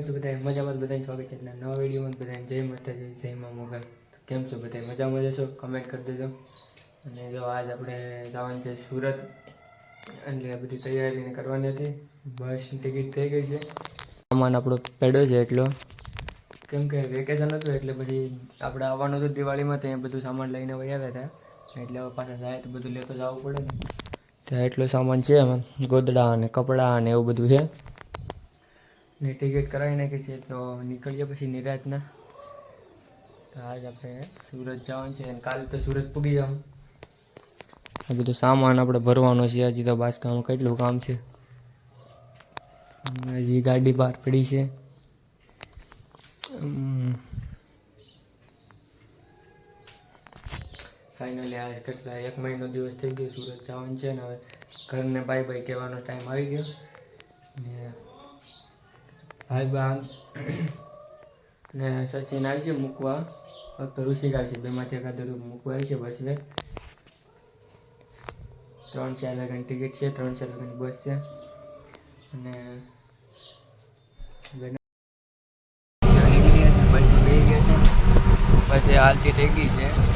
કેમ છો બધા મજામાં બધાને સ્વાગત છે નવા વિડીયોમાં. બધાને જય માતાજી, જય મા મોગલ. કેમ છો બધા મજામાં જશો કમેન્ટ કરી દેજો. અને જો આજ આપણે જવાનું છે સુરત. એટલે બધી તૈયારી કરવાની હતી. બસની ટિકિટ થઈ ગઈ છે. સામાન આપણો પેડો છે એટલો. કેમ કે વેકેશન હતું એટલે પછી આપણે આવવાનું હતું દિવાળીમાં, ત્યાં બધું સામાન લઈને વહી આવ્યા હતા. એટલે હવે પાછા જાય તો બધું લેતો જવું પડે ને. ત્યાં એટલો સામાન છે ગોદડા અને કપડાં અને એવું બધું છે. ને ટિકિટ કરાવી નાખી છે તો નીકળીએ પછી નિરાતના. તો આજ આપણે સુરત જવાનું છે અને કાલે તો સુરત પૂગી જવાનું. આ બધું સામાન આપણે ભરવાનો છે. હજી તો બાસકામાં કેટલું કામ છે. હજી ગાડી બહાર પડી છે. ફાઇનલી આજ કેટલા, એક મહિનો દિવસ થઈ ગયો સુરત જવાનું છે ને હવે ઘરને બાય બાય કહેવાનો ટાઈમ આવી ગયો. ને ભાઈ બા ને સચિન આવી છે મૂકવા. ફક્ત ઋષિક છે. બેમાંથી એકાદ મૂકવા આવી છે બસને. ત્રણ ચાર વાગ્યાની ટિકિટ છે. ત્રણ ચાર વાગ્યાની બસ છે. અને બસ બસમાં ગયા છે. પછી હાલતી થઈ ગઈ છે.